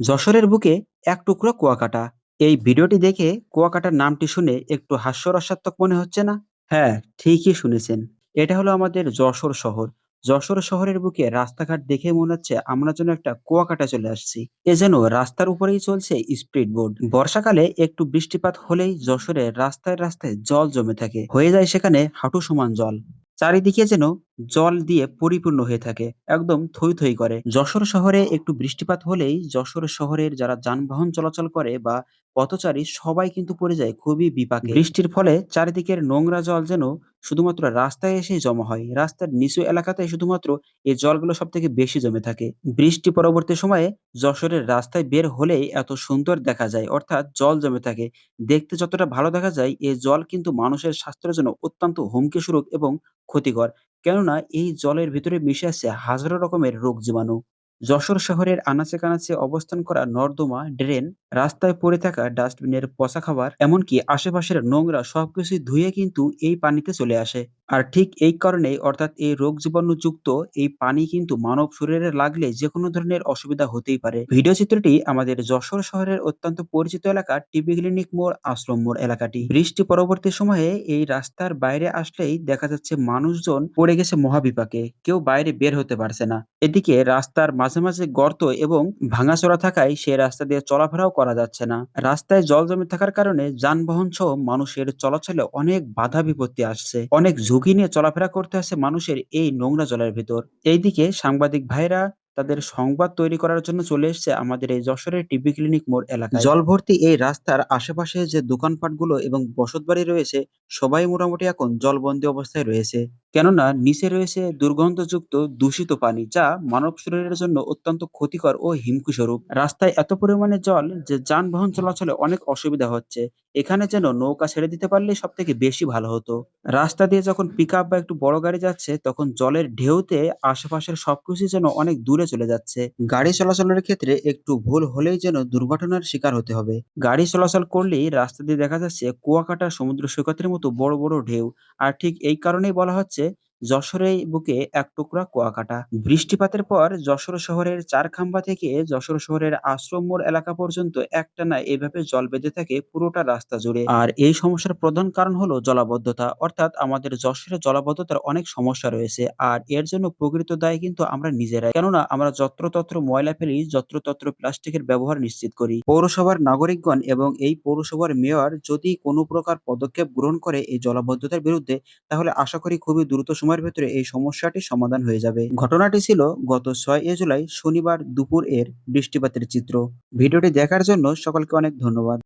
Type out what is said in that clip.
যশোরের বুকে এক টুকরো কুয়াকাটা। এই ভিডিওটি দেখে কুয়াকাটার নামটি শুনে একটু হাস্যরসাত্মক মনে হচ্ছে না? হ্যাঁ, ঠিকই শুনেছেন। এটা হলো আমাদের যশোর শহর। যশোর শহরের বুকে রাস্তাঘাট দেখে মনে হচ্ছে আমরা যেন একটা কুয়াকাটা চলে আসছি। এ যেন রাস্তার উপরেই চলছে স্পিড বোর্ড বর্ষাকালে একটু বৃষ্টিপাত হলেই যশোরের রাস্তায় রাস্তায় জল জমে থাকে। হয়ে যায় সেখানে হাঁটু সমান জল। চারিদিকে যেন জল দিয়ে পরিপূর্ণ হয়ে থাকে। একদম থই, থই করে। যশোর শহরে একটু বৃষ্টিপাত হলেই যশোর শহরের যারা যানবাহন চলাচল করে বা পথচারী সবাই কিন্তু পড়ে যায় খুবই বিপাকে। বৃষ্টির ফলে চারিদিকের নোংরা জল যেন শুধুমাত্র রাস্তায় এসেই জমা হয়। রাস্তার নিচু এলাকাতে শুধুমাত্র এই জলগুলো সব থেকে বেশি জমে থাকে। বৃষ্টি পরবর্তী সময়ে যশোরের রাস্তায় বের হলেই এত সুন্দর দেখা যায়। অর্থাৎ জল জমে থাকে। দেখতে যতটা ভালো দেখা যায় এই জল কিন্তু মানুষের স্বাস্থ্যের জন্য অত্যন্ত হুমকিস্বরূপ এবং ক্ষতিকর। কেননা এই জলের ভিতরে মিশে আছে হাজারো রকমের রোগ জীবাণু। যশোর শহরের আনাচে-কানাচে অবস্থান করা নর্দমা, ড্রেন, রাস্তায় পড়ে থাকা ডাস্টবিনের পচা খাবার, এমনকি আশেপাশের নোংরা সবকিছু ধুয়ে কিন্তু এই পানিতে চলে আসে। আর ঠিক এই কারণেই অর্থাৎ এই রোগ জীবাণুযুক্ত এই পানি কিন্তু মানব শরীরে লাগলে যেকোনো ধরনের অসুবিধা হতেই পারে। ভিডিও চিত্রটি আমাদের যশোর শহরের অত্যন্ত পরিচিত এলাকা টিবি ক্লিনিক মোড়, আশ্রম মোড় এলাকাটি। বৃষ্টি পরবর্তী সময়ে এই রাস্তার বাইরে আসলেই দেখা যাচ্ছে মানুষজন পড়ে গেছে মহাবিপাকে। কেউ বাইরে বের হতে পারছে না। এদিকে রাস্তার মাঝে, মাঝে গর্ত এবং ভাঙাচোরা থাকায় সে রাস্তা দিয়ে চলাফেরাও করা যাচ্ছে না। রাস্তায় জল জমে থাকার কারণে যানবাহন সহ মানুষের চলাচলে অনেক বাধা বিপত্তি আসছে। অনেক ঝুঁকি নিয়ে চলাফেরা করতে হচ্ছে মানুষের এই নোংরা জলের ভেতর। এইদিকে সাংবাদিক ভাইরা তাদের সংবাদ তৈরি করার জন্য চলে এসছে আমাদের এই যশোরের টিবি ক্লিনিক মোড় এলাকায়। জল ভর্তি এই রাস্তার আশেপাশে যে দোকানপাটগুলো এবং বসতবাড়ি রয়েছে, সবাই মোটামুটি এখন জলবন্দী অবস্থায় রয়েছে। কেননা নিচে রয়েছে দুর্গন্ধযুক্ত দূষিত পানি যা মানব শরীরের জন্য অত্যন্ত ক্ষতিকর ও হিমশিমস্বরূপ। রাস্তায় এত পরিমাণে জল যে যানবাহন চলাচলে অনেক অসুবিধা হচ্ছে। এখানে যেন নৌকা ছেড়ে দিতে পারলে সব থেকে বেশি ভালো হতো। রাস্তা দিয়ে যখন পিকআপ বা একটু বড় গাড়ি যাচ্ছে তখন জলের ঢেউতে আশেপাশের সবকিছু যেন অনেক দূরে চলে যাচ্ছে। গাড়ি চলাচলের ক্ষেত্রে একটু ভুল হলেই যেন দুর্ঘটনার শিকার হতে হবে। গাড়ি চলাচল করলেই রাস্তা দিয়ে দেখা যাচ্ছে কুয়াকাটা সমুদ্র সৈকতের মতো বড়, বড় ঢেউ। আর ঠিক এই কারণেই বলা হচ্ছে যশোরের বুকে এক টুকরা কুয়াকাটা। বৃষ্টিপাতের পর যশোর শহরের চারখাম্বা থেকে যশোর শহরের আশ্রম মোড় এলাকা পর্যন্ত একটানা এভাবে জল বেঁধে থাকে পুরোটা রাস্তা জুড়ে। আর এই সমস্যার প্রধান কারণ হলো জলাবদ্ধতা। অর্থাৎ আমাদের যশোরে জলাবদ্ধতার অনেক সমস্যা রয়েছে। আর এর জন্য প্রকৃত দায় কিন্তু আমরা নিজেরাই। কেননা আমরা যত্রতত্র ময়লা ফেলি, যত্রতত্র প্লাস্টিকের ব্যবহার নিশ্চিত করি। পৌরসভার নাগরিকগণ এবং এই পৌরসভার মেয়র যদি কোনো প্রকার পদক্ষেপ গ্রহণ করে এই জলাবদ্ধতার বিরুদ্ধে তাহলে আশা করি খুবই দ্রুত সময়ের ভেতরে এই সমস্যাটি সমাধান হয়ে যাবে। ঘটনাটি ছিল গত ছয় জুলাই শনিবার দুপুর এর বৃষ্টিপাতের চিত্র। ভিডিওটি দেখার জন্য সকলকে অনেক ধন্যবাদ।